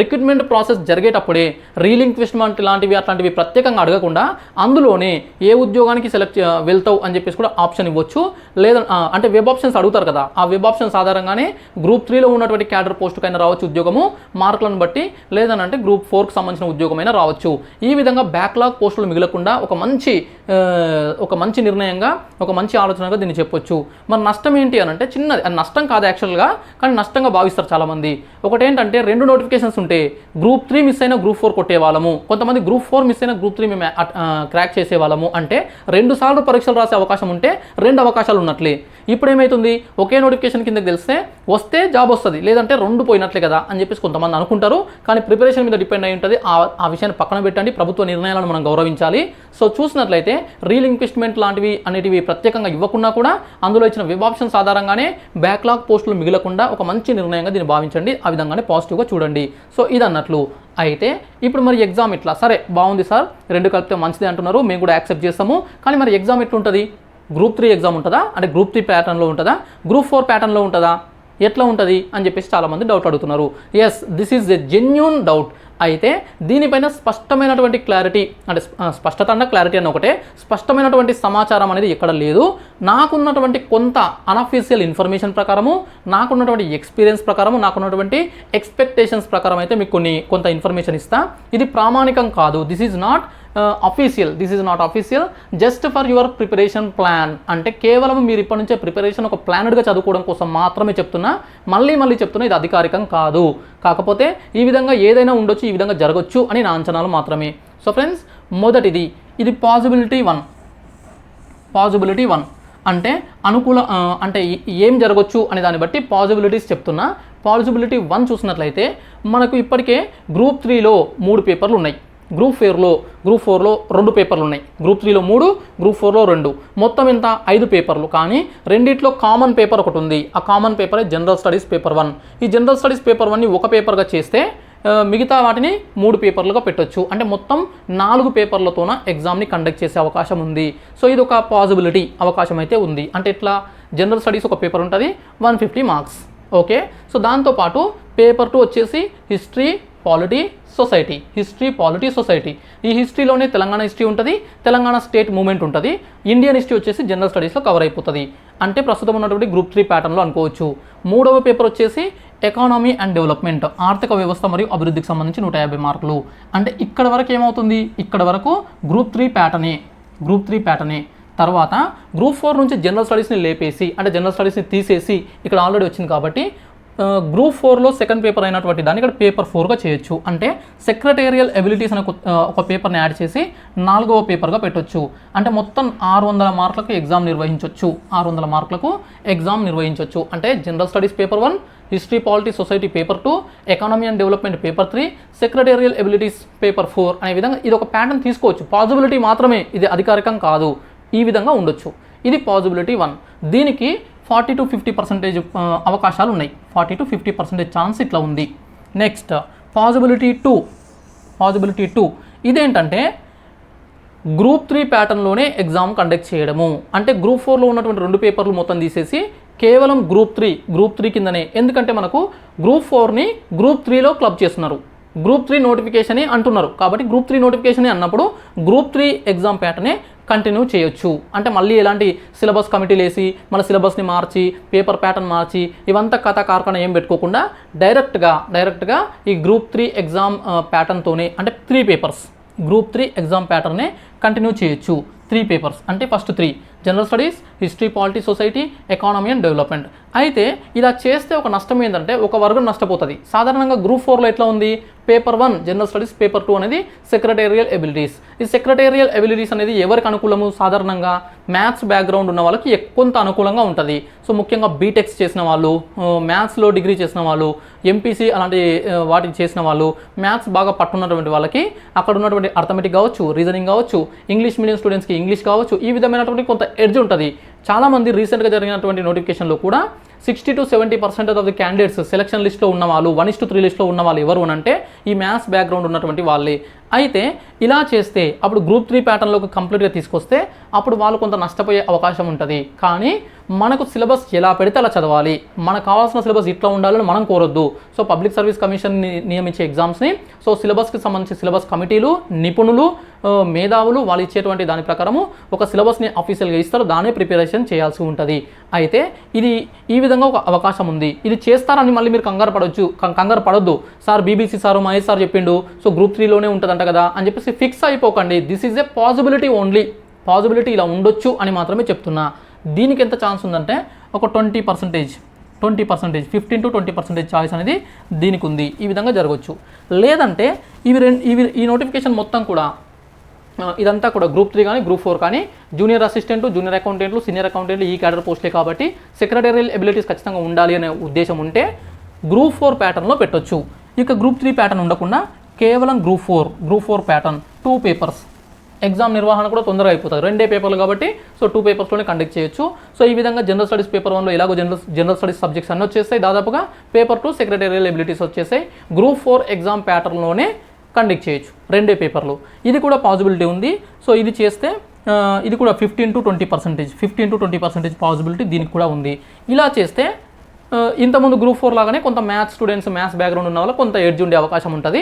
రిక్రూట్మెంట్ ప్రాసెస్ జరిగేటప్పుడే రీలింక్విష్మెంట్ లాంటివి అట్లాంటివి ప్రత్యేకంగా అడగకుండా అందులోనే ఏ ఉద్యోగానికి సెలెక్ట్ వెళ్తావు అని చెప్పేసి కూడా ఆప్షన్ ఇవ్వచ్చు. లేదా అంటే వెబ్ ఆప్షన్స్ అడుగుతారు కదా. ఆ వెబ్ ఆప్షన్స్ ఆధారంగానే గ్రూప్ త్రీలో ఉన్నటువంటి క్యాడర్ పోస్టుకైనా రావచ్చు ఉద్యోగము. మార్కులను బట్టి లేదనంటే గ్రూప్ ఫోర్కి సంబంధించిన ఉద్యోగమైనా రావచ్చు. ఈ విధంగా బ్యాక్లాగ్ పోస్టులు మిగలకుండా ఒక మంచి ఒక మంచి నిర్ణయంగా ఒక మంచి ఆలోచనగా దీన్ని చెప్పొచ్చు. మరి నష్టం ఏంటి అని అంటే చిన్నది నష్టం కాదు యాక్చువల్గా కానీ నష్టంగా భావిస్తారు చాలామంది. ఒకటేంటంటే రెండు నోటిఫికేషన్స్ ఉంటే గ్రూప్ త్రీ మిస్ అయినా గ్రూప్ ఫోర్ కొట్టే వాళ్ళము కొంతమంది గ్రూప్ ఫోర్ మిస్ అయినా గ్రూప్ త్రీ మేము క్రాక్ చేసే వాళ్ళము అంటే రెండు సార్లు పరీక్షలు రాసే అవకాశం ఉంటే రెండు అవకాశాలు ఉన్నట్లే. ఇప్పుడు ఏమవుతుంది ఒకే నోటిఫికేషన్ కింద తెలిస్తే వస్తే జాబ్ వస్తుంది. లేదంటే రెండు పోయినట్లే కదా అని చెప్పేసి కొంతమంది అనుకుంటారు. కానీ ప్రిపరేషన్ మీద డిపెండ్ అయి ఉంటుంది. ఆ విషయాన్ని పక్కన పెట్టండి. ప్రభుత్వ నిర్ణయాలను మనం గౌరవించాలి. సో చూసినట్లయితే రీలింక్విష్మెంట్ లాంటివి అనేటివి ప్రత్యేకంగా ఇవ్వకుండా కూడా అందులో ఇచ్చిన వెబ్ ఆప్షన్స్ ఆధారంగానే బ్యాక్లాగ్ పోస్టులు మిగలకుండా ఒక మంచి నిర్ణయంగా దీన్ని భావించండి. ఆ విధంగానే పాజిటివ్గా చూడండి. సో ఇది అన్నట్లు అయితే ఇప్పుడు మరి ఎగ్జామ్ ఇట్లా సరే బాగుంది సార్. రెండు కలిపితే మంచిది అంటున్నారు. మేము కూడా యాక్సెప్ట్ చేస్తాము. కానీ మరి ఎగ్జామ్ ఎట్లుంటుంది? గ్రూప్ త్రీ ఎగ్జామ్ ఉంటుందా? అంటే గ్రూప్ త్రీ ప్యాటర్న్లో ఉంటుందా? గ్రూప్ ఫోర్ ప్యాటర్న్లో ఉంటుందా? ఎట్లా ఉంటుంది? అని చెప్పేసి చాలామంది డౌట్ అడుగుతున్నారు. Yes this is a genuine doubt అయితే దీనిపైన స్పష్టమైనటువంటి క్లారిటీ అంటే స్పష్టత అన్న క్లారిటీ అన్న ఒకటే. స్పష్టమైనటువంటి సమాచారం అనేది ఎక్కడ లేదు. నాకున్నటువంటి కొంత అనఫీషియల్ ఇన్ఫర్మేషన్ ప్రకారము నాకున్నటువంటి ఎక్స్పీరియన్స్ ప్రకారము నాకున్నటువంటి ఎక్స్పెక్టేషన్స్ ప్రకారం అయితే మీకు కొన్ని కొంత ఇన్ఫర్మేషన్ ఇస్తా. ఇది ప్రామాణికం కాదు. This is not official this is not official just for your preparation plan అంటే కేవలం మీరు ఇప్పటి నుంచే ప్రిపరేషన్ ఒక ప్లానెడ్గా చదువుకోవడం కోసం మాత్రమే చెప్తున్నా. మళ్ళీ మళ్ళీ చెప్తున్నా ఇది అధికారికం కాదు. కాకపోతే ఈ విధంగా ఏదైనా ఉండొచ్చు ఈ విధంగా జరగచ్చు అని నా అంచనాలు మాత్రమే. సో ఫ్రెండ్స్ మొదటిది. ఇది పాసిబిలిటీ వన్ పాసిబిలిటీ వన్ అంటే అనుకూల అంటే ఏం జరగచ్చు అనే దాన్ని బట్టి పాసిబిలిటీస్ చెప్తున్నా. పాసిబిలిటీ వన్ చూసినట్లయితే మనకు ఇప్పటికే గ్రూప్ త్రీలో మూడు పేపర్లు ఉన్నాయి. గ్రూప్ ఫోర్లో గ్రూప్ ఫోర్లో రెండు పేపర్లు ఉన్నాయి. గ్రూప్ త్రీలో మూడు గ్రూప్ ఫోర్లో రెండు. మొత్తం ఇంత ఐదు పేపర్లు. కానీ రెండిట్లో కామన్ పేపర్ ఒకటి ఉంది. ఆ కామన్ పేపరే జనరల్ స్టడీస్ పేపర్ వన్. ఈ జనరల్ స్టడీస్ పేపర్ వన్ని ఒక పేపర్గా చేస్తే మిగతా వాటిని మూడు పేపర్లుగా పెట్టొచ్చు. అంటే మొత్తం నాలుగు పేపర్లతోన ఎగ్జామ్ని కండక్ట్ చేసే అవకాశం ఉంది. సో ఇది ఒక పాసిబిలిటీ అవకాశం అయితే ఉంది. అంటే ఇట్లా జనరల్ స్టడీస్ ఒక పేపర్ ఉంటుంది one fifty marks. Okay? So దాంతోపాటు పేపర్ టూ వచ్చేసి history polity society history polity society ఈ హిస్టరీలోనే తెలంగాణ హిస్టరీ ఉంటుంది తెలంగాణ స్టేట్ మూమెంట్ ఉంటుంది. ఇండియన్ హిస్టరీ వచ్చేసి జనరల్ స్టడీస్లో కవర్ అయిపోతుంది. అంటే ప్రస్తుతం ఉన్నటువంటి గ్రూప్ త్రీ ప్యాటర్న్లో అనుకోవచ్చు. మూడవ పేపర్ వచ్చేసి ఎకానమీ అండ్ డెవలప్మెంట్ ఆర్థిక వ్యవస్థ మరియు అభివృద్ధికి సంబంధించి నూట యాభై మార్కులు. అంటే ఇక్కడ వరకు ఏమవుతుంది? ఇక్కడ వరకు గ్రూప్ త్రీ ప్యాటర్నే గ్రూప్ త్రీ ప్యాటర్నే తర్వాత గ్రూప్ ఫోర్ నుంచి జనరల్ స్టడీస్ని లేపేసి అంటే జనరల్ స్టడీస్ని తీసేసి ఇక్కడ ఆల్రెడీ వచ్చింది కాబట్టి గ్రూప్ ఫోర్లో సెకండ్ పేపర్ అయినటువంటి దాన్ని ఇక్కడ పేపర్ ఫోర్గా చేయొచ్చు. అంటే సెక్రటేరియల్ ఎబిలిటీస్ అనే ఒక- ఒక పేపర్ని యాడ్ చేసి నాలుగవ పేపర్గా పెట్టొచ్చు. అంటే మొత్తం ఆరు వందల మార్కులకు ఎగ్జామ్ నిర్వహించవచ్చు ఆరు వందల మార్కులకు ఎగ్జామ్ నిర్వహించవచ్చు అంటే general studies paper one history polity society paper two economy and development paper three secretarial abilities paper four అనే విధంగా ఇది ఒక ప్యాటర్న్ తీసుకోవచ్చు. పాజిబిలిటీ మాత్రమే. ఇది అధికారికం కాదు. ఈ విధంగా ఉండొచ్చు. ఇది పాజిబిలిటీ వన్ దీనికి ఫార్టీ టు ఫిఫ్టీ పర్సెంటేజ్ అవకాశాలు ఉన్నాయి forty to fifty percentage chance ఇట్లా ఉంది. Next possibility two. Possibility two. ఇదేంటంటే గ్రూప్ త్రీ ప్యాటర్న్లోనే ఎగ్జామ్ కండక్ట్ చేయడము. అంటే గ్రూప్ ఫోర్లో ఉన్నటువంటి రెండు పేపర్లు మొత్తం తీసేసి కేవలం గ్రూప్ త్రీ గ్రూప్ త్రీ కిందనే. ఎందుకంటే మనకు గ్రూప్ ఫోర్ని గ్రూప్ త్రీలో క్లబ్ చేస్తున్నారు. గ్రూప్ త్రీ నోటిఫికేషన్ అంటున్నారు. కాబట్టి గ్రూప్ త్రీ నోటిఫికేషన్ అన్నప్పుడు గ్రూప్ త్రీ ఎగ్జామ్ ప్యాటర్నే కంటిన్యూ చేయొచ్చు. అంటే మళ్ళీ ఎలాంటి సిలబస్ కమిటీలు వేసి మన సిలబస్ని మార్చి పేపర్ ప్యాటర్న్ మార్చి ఇవంతా కథ కార్ఖాన ఏం పెట్టుకోకుండా డైరెక్ట్గా డైరెక్ట్గా ఈ గ్రూప్ త్రీ ఎగ్జామ్ ప్యాటర్న్తోనే అంటే three papers group three exam ప్యాటర్నే continue చేయొచ్చు. త్రీ పేపర్స్ అంటే first three. General studies history polity society economy and development అయితే ఇలా చేస్తే ఒక నష్టం ఏంటంటే ఒక వర్గం నష్టపోతుంది. సాధారణంగా గ్రూప్ ఫోర్లో ఎట్లా ఉంది? Paper one general studies paper two అనేది సెక్రటేరియల్ ఎబిలిటీస్ ఈ సెక్రటేరియల్ ఎబిలిటీస్ అనేది ఎవరికి అనుకూలము? సాధారణంగా మ్యాథ్స్ బ్యాక్గ్రౌండ్ ఉన్న వాళ్ళకి కొంత అనుకూలంగా ఉంటుంది. సో ముఖ్యంగా బీటెక్స్ చేసిన వాళ్ళు మ్యాథ్స్లో డిగ్రీ చేసిన వాళ్ళు ఎంపీసీ అలాంటి ఆ, వాటికి చేసిన వాళ్ళు మ్యాథ్స్ బాగా పట్టున్నటువంటి వాళ్ళకి అక్కడ ఉన్నటువంటి అర్థమెటిక్ కావచ్చు రీజనింగ్ కావచ్చు ఇంగ్లీష్ మీడియం స్టూడెంట్స్కి ఇంగ్లీష్ కావచ్చు ఈ విధమైనటువంటి కొంత ఎడ్జ్ ఉంటుంది. చాలామంది రీసెంట్గా జరిగినటువంటి నోటిఫికేషన్లో కూడా sixty to seventy percent of the candidates selection లిస్ట్లో ఉన్న వాళ్ళు వన్ ఇస్ టు త్రీ లిస్ట్లో ఉన్న వాళ్ళు ఎవరు అని అంటే ఈ మ్యాథ్స్ బ్యాక్గ్రౌండ్ ఉన్నటువంటి వాళ్ళే. అయితే ఇలా చేస్తే అప్పుడు గ్రూప్ త్రీ ప్యాటర్న్లోకి కంప్లీట్గా తీసుకొస్తే అప్పుడు వాళ్ళు కొంత నష్టపోయే అవకాశం ఉంటుంది. కానీ మనకు సిలబస్ ఎలా పెడితే అలా చదవాలి. మనకు కావాల్సిన సిలబస్ ఇట్లా ఉండాలని మనం కోరొద్దు. సో పబ్లిక్ సర్వీస్ కమిషన్ నియమించే ఎగ్జామ్స్ని సో సిలబస్కి సంబంధించి సిలబస్ కమిటీలు నిపుణులు మేధావులు వాళ్ళు ఇచ్చేటువంటి దాని ప్రకారము ఒక సిలబస్ని అఫీషియల్గా ఇస్తారు. దానే ప్రిపరేషన్ చేయాల్సి ఉంటుంది. అయితే ఇది ఈ విధంగా ఒక అవకాశం ఉంది. ఇది చేస్తారని మళ్ళీ మీరు కంగారు పడవచ్చు కంగారు పడొద్దు. Sir BBC sir Mahesh sir చెప్పిండు. సో గ్రూప్ త్రీలోనే ఉంటుందంట కదా అని చెప్పేసి fix అయిపోకండి. This is a possibility only possibility ఇలా ఉండొచ్చు అని మాత్రమే చెప్తున్నా. దీనికి ఎంత ఛాన్స్ ఉందంటే ఒక twenty percentage twenty percentage fifteen to twenty percentage choice అనేది దీనికి ఉంది. ఈ విధంగా జరగవచ్చు లేదంటే ఇవి రెండు ఇవి ఈ నోటిఫికేషన్ మొత్తం కూడా ఇదంతా కూడా గ్రూప్ త్రీ కానీ గ్రూప్ ఫోర్ కానీ జూనియర్ అసిస్టెంట్ జూనియర్ అకౌంటెంట్లు సీనియర్ అకౌంటెంట్లు ఈ క్యాడర్ పోస్టులే కాబట్టి సెక్రటరియల్ ఎబిలిటీస్ ఖచ్చితంగా ఉండాలి అనే ఉద్దేశం ఉంటే గ్రూప్ ఫోర్ ప్యాటర్న్లో పెట్టొచ్చు. ఇక గ్రూప్ త్రీ ప్యాటర్న్ ఉండకుండా కేవలం group four group four pattern two papers exam నిర్వహణ కూడా తొందరగా అయిపోతుంది. రెండే పేపర్లు కాబట్టి సో టూ పేపర్స్లోనే కండక్ట్ చేయొచ్చు. సో ఈ విధంగా జనరల్ స్టడీస్ పేపర్ వన్లో ఇలాగో జనరల్ జనరల్ స్టడీస్ సబ్జెక్ట్స్ అన్నీ వచ్చేస్తాయి. దాదాపుగా పేపర్ టూ సెక్రటేరియల్ ఎబిలిటీస్ వచ్చేసాయి గ్రూప్ ఫోర్ ఎగ్జామ్ ప్యాటర్న్లోనే కండక్ట్ చేయొచ్చు. రెండే పేపర్లు ఇది కూడా పాసిబిలిటీ ఉంది. సో ఇది చేస్తే ఇది కూడా fifteen to twenty percentage fifteen to twenty percentage possibility దీనికి కూడా ఉంది. ఇలా చేస్తే ఇంతకుముందు గ్రూప్ ఫోర్ లాగానే కొంత మ్యాథ్స్ స్టూడెంట్స్ మ్యాథ్స్ బ్యాక్గ్రౌండ్ ఉన్న వాళ్ళకి కొంత ఎడ్జ్ ఉండే అవకాశం ఉంటుంది.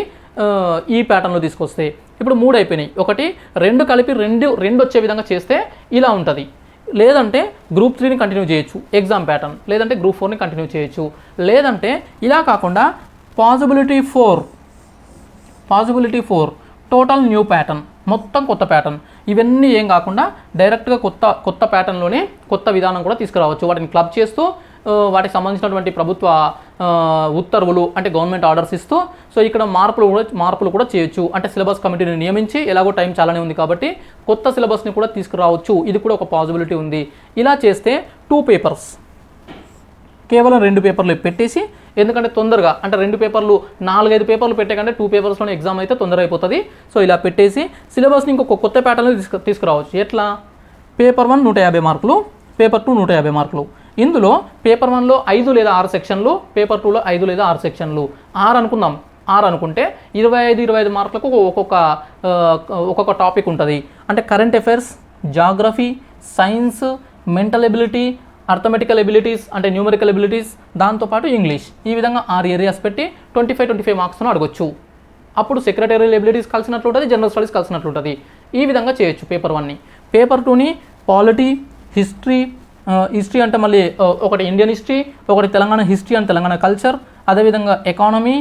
ఈ ప్యాటర్న్లో తీసుకొస్తే ఇప్పుడు మూడు అయిపోయినాయి. ఒకటి రెండు కలిపి రెండు రెండు వచ్చే విధంగా చేస్తే ఇలా ఉంటుంది. లేదంటే గ్రూప్ త్రీని కంటిన్యూ చేయొచ్చు ఎగ్జామ్ ప్యాటర్న్ లేదంటే గ్రూప్ ఫోర్ని కంటిన్యూ చేయొచ్చు. లేదంటే ఇలా కాకుండా possibility four possibility four total new pattern మొత్తం కొత్త ప్యాటర్న్ ఇవన్నీ ఏం కాకుండా డైరెక్ట్గా కొత్త కొత్త ప్యాటర్న్లోనే కొత్త విధానం కూడా తీసుకురావచ్చు. వాటిని క్లబ్ చేస్తూ వాటికి సంబంధించినటువంటి ప్రభుత్వ ఉత్తర్వులు అంటే గవర్నమెంట్ ఆర్డర్స్ ఇస్తూ సో ఇక్కడ మార్పులు కూడా మార్పులు కూడా చేయొచ్చు. అంటే సిలబస్ కమిటీని నియమించి ఎలాగో టైం చాలానే ఉంది కాబట్టి కొత్త సిలబస్ని కూడా తీసుకురావచ్చు. ఇది కూడా ఒక పాసిబిలిటీ ఉంది. ఇలా చేస్తే టూ పేపర్స్. కేవలం రెండు పేపర్లు పెట్టేసి ఎందుకంటే తొందరగా అంటే రెండు పేపర్లు నాలుగైదు పేపర్లు పెట్టే కంటే టూ పేపర్స్లోనే ఎగ్జామ్ అయితే తొందర అయిపోతుంది. సో ఇలా పెట్టేసి సిలబస్ని ఇంకొక కొత్త ప్యాటర్న్లో తీసుకు తీసుకురావచ్చు. ఎట్లా? పేపర్ వన్ నూట యాభై మార్కులు పేపర్ టూ నూట యాభై మార్కులు. ఇందులో పేపర్ వన్లో ఐదు లేదా ఆరు సెక్షన్లు పేపర్ టూలో ఐదు లేదా ఆరు సెక్షన్లు. ఆరు అనుకుందాం. ఆరు అనుకుంటే ఇరవై ఐదు ఇరవై ఐదు మార్కులకు ఒక్కొక్క ఒక్కొక్క టాపిక్ ఉంటుంది. అంటే current affairs geography science mental ability arithmetical abilities అంటే న్యూమరికల్ ఎబిలిటీస్ దాంతోపాటు ఇంగ్లీష్. ఈ విధంగా ఆరు ఏరియాస్ పెట్టి ట్వంటీ ఫైవ్ ట్వంటీ ఫైవ్ మార్క్స్ను అడగొచ్చు. అప్పుడు సెక్రటేరియల్ ఎబిలిటీస్ కలిసినట్లు ఉంటుంది జనరల్ స్టడీస్ కలిసినట్లు ఉంటుంది ఈ విధంగా చేయొచ్చు పేపర్ వన్ని. పేపర్ టూని పాలిటీ హిస్టరీ హిస్టరీ అంటే మళ్ళీ ఒకటి ఇండియన్ హిస్టరీ ఒకటి Telangana history and Telangana culture అదేవిధంగా ఎకానమీ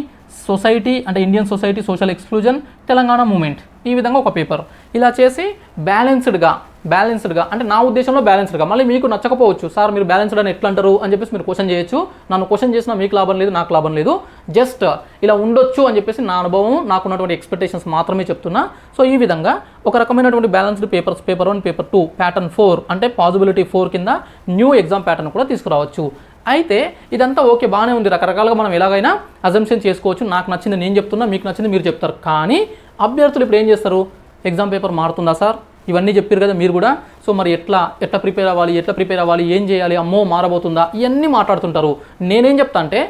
సొసైటీ అంటే Indian society social exclusion Telangana movement ఈ విధంగా ఒక పేపర్ ఇలా చేసి బ్యాలెన్స్డ్గా బ్యాలెన్స్డ్గా అంటే నా ఉద్దేశంలో బ్యాలెన్స్డ్గా మళ్ళీ మీకు నచ్చకపోవచ్చు సార్ మీరు బ్యాలెన్స్డ్ అని ఎట్లా అంటారు? అని చెప్పేసి మీరు క్వశ్చన్ చేయొచ్చు. నన్ను క్వశ్చన్ చేసినా మీకు లాభం లేదు నాకు లాభం లేదు. జస్ట్ ఇలా ఉండొచ్చు అని చెప్పేసి నా అనుభవం నాకున్నటువంటి ఎక్స్పెక్టేషన్స్ మాత్రమే చెప్తున్నా. సో ఈ విధంగా ఒక రకమైనటువంటి balanced papers paper one paper two pattern four అంటే పాసిబిలిటీ ఫోర్ కింద న్యూ ఎగ్జామ్ ప్యాటర్న్ కూడా తీసుకురావచ్చు. అయితే ఇదంతా ఓకే బాగానే ఉంది. రకరకాలుగా మనం ఎలాగైనా అజంప్షన్ చేసుకోవచ్చు. నాకు నచ్చింది నేను చెప్తున్నా మీకు నచ్చింది మీరు చెప్తారు. కానీ అభ్యర్థులు ఇప్పుడు ఏం చేస్తారు? ఎగ్జామ్ పేపర్ మారుతుందా సార్? ఇవన్నీ చెప్పారు కదా మీరు కూడా. సో మరి ఎట్లా ఎట్లా ప్రిపేర్ అవ్వాలి ఎట్లా ప్రిపేర్ అవ్వాలి ఏం చేయాలి అమ్మో మారబోతుందా? ఇవన్నీ మాట్లాడుతుంటారు. నేనేం చెప్తా అంటే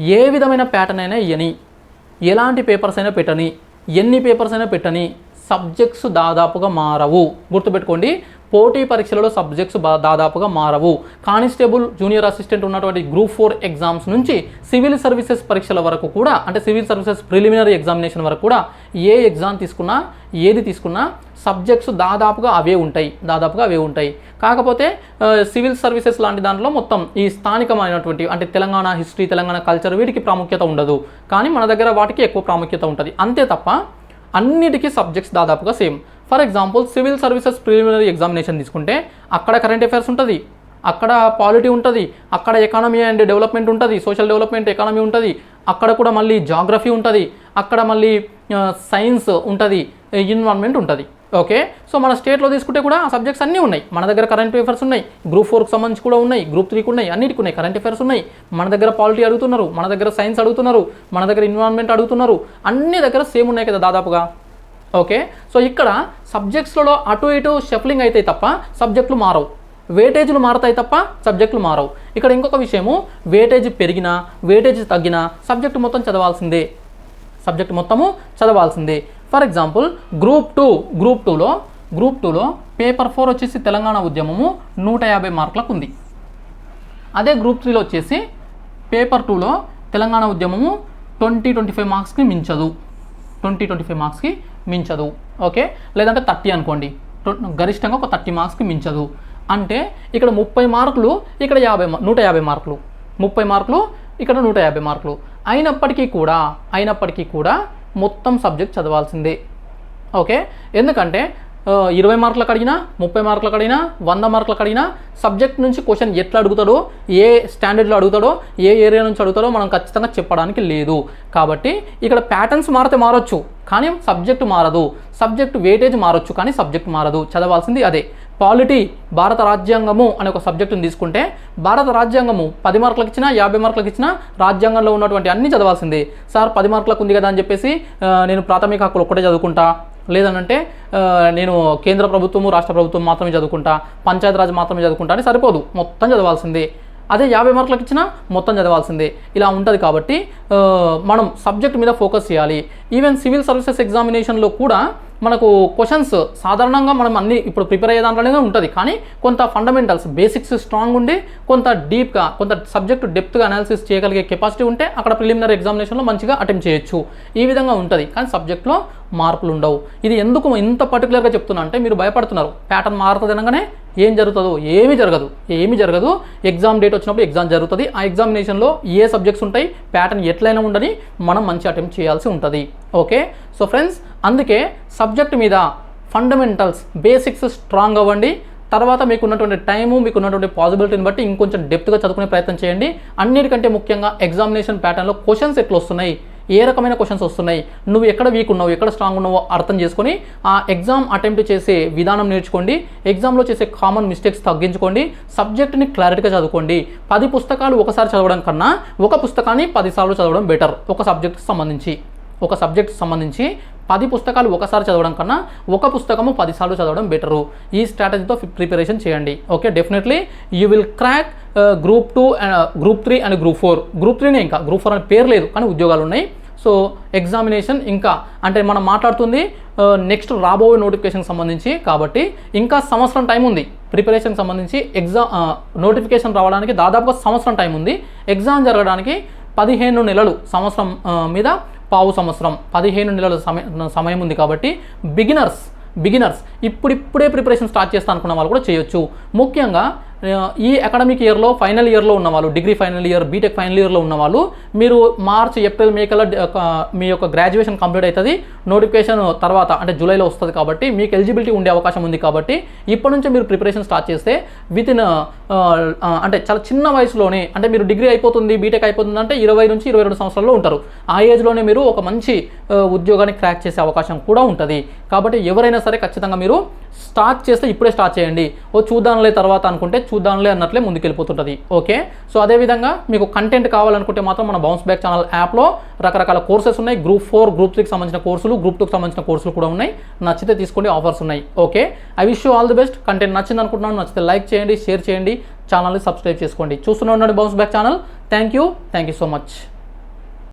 ఏ విధమైన ప్యాటర్న్ అయినా ఇయని ఎలాంటి పేపర్స్ అయినా పెట్టని ఎన్ని పేపర్స్ అయినా పెట్టని సబ్జెక్ట్స్ దాదాపుగా మారవు. గుర్తుపెట్టుకోండి పోటీ పరీక్షలలో సబ్జెక్ట్స్ దాదాపుగా మారవు. కానిస్టేబుల్ జూనియర్ అసిస్టెంట్ ఉన్నటువంటి గ్రూప్ ఫోర్ ఎగ్జామ్స్ నుంచి సివిల్ సర్వీసెస్ పరీక్షల వరకు కూడా అంటే సివిల్ సర్వీసెస్ ప్రిలిమినరీ ఎగ్జామినేషన్ వరకు కూడా ఏ ఎగ్జామ్ తీసుకున్నా ఏది తీసుకున్నా సబ్జెక్ట్స్ దాదాపుగా అవే ఉంటాయి. దాదాపుగా అవే ఉంటాయి. కాకపోతే సివిల్ సర్వీసెస్ లాంటి దాంట్లో మొత్తం ఈ స్థానికమైనటువంటి అంటే తెలంగాణ హిస్టరీ తెలంగాణ కల్చర్ వీటికి ప్రాముఖ్యత ఉండదు. కానీ మన దగ్గర వాటికి ఎక్కువ ప్రాముఖ్యత ఉంటుంది. అంతే తప్ప అన్నిటికీ సబ్జెక్ట్స్ దాదాపుగా same. For example civil services preliminary examination తీసుకుంటే అక్కడ కరెంట్ అఫైర్స్ ఉంటుంది అక్కడ పాలిటీ ఉంటుంది అక్కడ ఎకానమీ అండ్ డెవలప్మెంట్ ఉంటుంది సోషల్ డెవలప్మెంట్ ఎకానమీ ఉంటుంది అక్కడ కూడా మళ్ళీ జాగ్రఫీ ఉంటుంది అక్కడ మళ్ళీ సైన్స్ ఉంటుంది ఎన్విరాన్మెంట్ ఉంటుంది. ఓకే? సో మన స్టేట్లో తీసుకుంటే కూడా ఆ సబ్జెక్ట్స్ అన్నీ ఉన్నాయి. మన దగ్గర కరెంట్ అఫైర్స్ ఉన్నాయి గ్రూప్ ఫోర్కి సంబంధించి కూడా ఉన్నాయి గ్రూప్ త్రీకి ఉన్నాయి అన్నిటికి ఉన్నాయి. కరెంట్ అఫైర్స్ ఉన్నాయి. మన దగ్గర పాలిటీ అడుగుతున్నారు మన దగ్గర సైన్స్ అడుగుతున్నారు మన దగ్గర ఎన్విరాన్మెంట్ అడుగుతున్నారు అన్ని దగ్గర సేమ్ ఉన్నాయి కదా దాదాపుగా. ఓకే? సో ఇక్కడ సబ్జెక్ట్స్లలో అటు ఇటు షఫ్లింగ్ అయితే తప్ప సబ్జెక్టులు మారవు. వేటేజ్లు మారతాయి తప్ప సబ్జెక్టులు మారవు. ఇక్కడ ఇంకొక విషయము వేటేజ్ పెరిగినా వేటేజ్ తగ్గినా సబ్జెక్టు మొత్తం చదవాల్సిందే. సబ్జెక్ట్ మొత్తము చదవాల్సిందే. For example group two group టూలో గ్రూప్ టూలో పేపర్ ఫోర్ వచ్చేసి తెలంగాణ ఉద్యమము నూట యాభై మార్కులకు ఉంది. అదే గ్రూప్ త్రీలో వచ్చేసి పేపర్ టూలో తెలంగాణ ఉద్యమము ట్వంటీ ట్వంటీ ఫైవ్ మార్క్స్కి మించదు. ట్వంటీ ట్వంటీ ఫైవ్ మార్క్స్కి మించదు. ఓకే? లేదంటే థర్టీ అనుకోండి. గరిష్టంగా ఒక థర్టీ మార్క్స్కి మించదు. అంటే ఇక్కడ ముప్పై మార్కులు ఇక్కడ యాభై నూట యాభై మార్కులు. ముప్పై మార్కులు ఇక్కడ నూట యాభై మార్కులు. అయినప్పటికీ కూడా అయినప్పటికీ కూడా మొత్తం సబ్జెక్ట్ చదవాల్సిందే. ఓకే? ఎందుకంటే ఇరవై మార్కులకు అడిగినా ముప్పై మార్కులకు అడిగినా వంద మార్కులకు అడిగినా సబ్జెక్ట్ నుంచి క్వశ్చన్ ఎట్లా అడుగుతాడో ఏ స్టాండర్డ్లో అడుగుతాడో ఏ ఏరియా నుంచి అడుగుతాడో మనం ఖచ్చితంగా చెప్పడానికి లేదు. కాబట్టి ఇక్కడ ప్యాటర్న్స్ మారితే మారొచ్చు కానీ సబ్జెక్ట్ మారదు. సబ్జెక్ట్ వెయిటేజ్ మారొచ్చు కానీ సబ్జెక్ట్ మారదు. చదవాల్సింది అదే. పాలిటీ భారత రాజ్యాంగము అనే ఒక సబ్జెక్టుని తీసుకుంటే భారత రాజ్యాంగము పది మార్కులకు ఇచ్చినా యాభై మార్కులకు ఇచ్చినా రాజ్యాంగంలో ఉన్నటువంటి అన్ని చదవాల్సిందే. సార్ పది మార్కులకు ఉంది కదా అని చెప్పేసి నేను ప్రాథమిక హక్కులు ఒక్కటే చదువుకుంటా. లేదనంటే నేను కేంద్ర ప్రభుత్వము రాష్ట్ర ప్రభుత్వం మాత్రమే చదువుకుంటా పంచాయతీరాజ్ మాత్రమే చదువుకుంటా అని సరిపోదు. మొత్తం చదవాల్సిందే. అదే యాభై మార్కులకు ఇచ్చినా మొత్తం చదవాల్సిందే. ఇలా ఉంటుంది కాబట్టి మనం సబ్జెక్ట్ మీద ఫోకస్ చేయాలి. ఈవెన్ సివిల్ సర్వీసెస్ ఎగ్జామినేషన్లో కూడా మనకు క్వశ్చన్స్ సాధారణంగా మనం అన్ని ఇప్పుడు ప్రిపేర్ అయ్యే దాంట్లోనే ఉంటుంది. కానీ కొంత ఫండమెంటల్స్ బేసిక్స్ స్ట్రాంగ్ ఉండి కొంత డీప్గా కొంత సబ్జెక్ట్ డెప్త్గా అనాలిసిస్ చేయగలిగే కెపాసిటీ ఉంటే అక్కడ ప్రిలిమినరీ ఎగ్జామినేషన్లో మంచిగా అటెంప్ట్ చేయొచ్చు. ఈ విధంగా ఉంటుంది. కానీ సబ్జెక్ట్లో మార్పులు ఉండవు ఇది ఎందుకు ఇంత పర్టికులర్గా చెప్తున్నా అంటే మీరు భయపడుతున్నారు. ప్యాటర్న్ మారుతుంది అనగానే ఏం జరుగుతుందో ఏమీ జరగదు. ఏమీ జరగదు. ఎగ్జామ్ డేట్ వచ్చినప్పుడు ఎగ్జామ్ జరుగుతుంది. ఆ ఎగ్జామినేషన్లో ఏ సబ్జెక్ట్స్ ఉంటాయి ప్యాటర్న్ ఎట్లయినా ఉండని మనం మంచి అటెంప్ట్ చేయాల్సి ఉంటుంది. ఓకే సో ఫ్రెండ్స్ అందుకే సబ్జెక్ట్ మీద ఫండమెంటల్స్ బేసిక్స్ స్ట్రాంగ్ అవ్వండి. తర్వాత మీకు ఉన్నటువంటి టైము మీకు ఉన్నటువంటి పాసిబిలిటీని బట్టి ఇంకొంచెం డెప్త్గా చదువుకునే ప్రయత్నం చేయండి. అన్నిటికంటే ముఖ్యంగా ఎగ్జామినేషన్ ప్యాటర్న్లో క్వశ్చన్స్ ఎట్లా వస్తున్నాయి ఏ రకమైన క్వశ్చన్స్ వస్తున్నాయి నువ్వు ఎక్కడ వీక్ ఉన్నావు ఎక్కడ స్ట్రాంగ్ ఉన్నావో అర్థం చేసుకొని ఆ ఎగ్జామ్ అటెంప్ట్ చేసే విధానం నేర్చుకోండి ఎగ్జామ్లో చేసే కామన్ మిస్టేక్స్ తగ్గించుకోండి సబ్జెక్ట్ని క్లారిటీగా చదువుకోండి. పది పుస్తకాలు ఒకసారి చదవడం కన్నా ఒక పుస్తకాన్ని పదిసార్లు చదవడం బెటర్ ఒక సబ్జెక్ట్కి సంబంధించి ఒక సబ్జెక్ట్ సంబంధించి పది పుస్తకాలు ఒకసారి చదవడం కన్నా ఒక పుస్తకము పదిసార్లు చదవడం బెటరు. ఈ స్ట్రాటజీతో ప్రిపరేషన్ చేయండి. Okay definitely you will crack group two group three and group four. Group త్రీనే ఇంకా గ్రూప్ ఫోర్ అనే పేరు లేదు కానీ ఉద్యోగాలు ఉన్నాయి. సో ఎగ్జామినేషన్ ఇంకా అంటే మనం మాట్లాడుతుంది నెక్స్ట్ రాబోయే నోటిఫికేషన్ సంబంధించి కాబట్టి ఇంకా సంవత్సరం టైం ఉంది. ప్రిపరేషన్ సంబంధించి ఎగ్జామ్ నోటిఫికేషన్ రావడానికి దాదాపుగా సంవత్సరం టైం ఉంది. ఎగ్జామ్ జరగడానికి పదిహేను నెలలు సంవత్సరం మీద పావు సంవత్సరం పదిహేను నెలల సమయం సమయం ఉంది కాబట్టి బిగినర్స్ బిగినర్స్ ఇప్పుడిప్పుడే ప్రిపరేషన్ స్టార్ట్ చేస్తా అనుకున్న వాళ్ళు కూడా చేయొచ్చు. ముఖ్యంగా ఈ అకాడమిక్ ఇయర్లో ఫైనల్ ఇయర్లో ఉన్నవాళ్ళు degree final year BTech final ఇయర్లో ఉన్నవాళ్ళు మీరు మార్చ్ ఏప్రిల్ మే కల్లా ఒక మీ యొక్క గ్రాడ్యుయేషన్ కంప్లీట్ అవుతుంది నోటిఫికేషన్ తర్వాత అంటే జూలైలో వస్తుంది కాబట్టి మీకు ఎలిజిబిలిటీ ఉండే అవకాశం ఉంది కాబట్టి ఇప్పటి నుంచి మీరు ప్రిపరేషన్ స్టార్ట్ చేస్తే విత్ ఇన్ అంటే చాలా చిన్న వయసులోనే అంటే మీరు డిగ్రీ అయిపోతుంది బీటెక్ అయిపోతుంది అంటే ఇరవై నుంచి ఇరవై రెండు సంవత్సరాల్లో ఉంటారు. ఆ ఏజ్లోనే మీరు ఒక మంచి ఉద్యోగాన్ని క్రాక్ చేసే అవకాశం కూడా ఉంటుంది. కాబట్టి ఎవరైనా సరే ఖచ్చితంగా మీరు స్టార్ట్ చేస్తే ఇప్పుడే స్టార్ట్ చేయండి. ఓ చూద్దాంలే తర్వాత అనుకుంటే చూద్దాంలే అన్నట్లే ముందుకెళ్ళిపోతుంటుంది. ఓకే? సో అదేవిధంగా మీకు కంటెంట్ కావాలనుకుంటే మాత్రం మన బౌన్స్ బ్యాక్ ఛానల్ యాప్లో రకరకాల కోర్సెస్ ఉన్నాయి. గ్రూప్ ఫోర్ గ్రూప్ త్రీకి సంబంధించిన కోర్సులు గ్రూప్ టూకి సంబంధించిన కోర్సులు కూడా ఉన్నాయి. నచ్చితే తీసుకోండి ఆఫర్స్ ఉన్నాయి. Okay? I wish you all the best content నచ్చింది అనుకుంటున్నాను నచ్చితే లైక్ చేయండి షేర్ చేయండి. ఛానల్ని సబ్స్క్రైబ్ చేసుకోండి. చూస్తూనే bounce back channel thank you thank you so much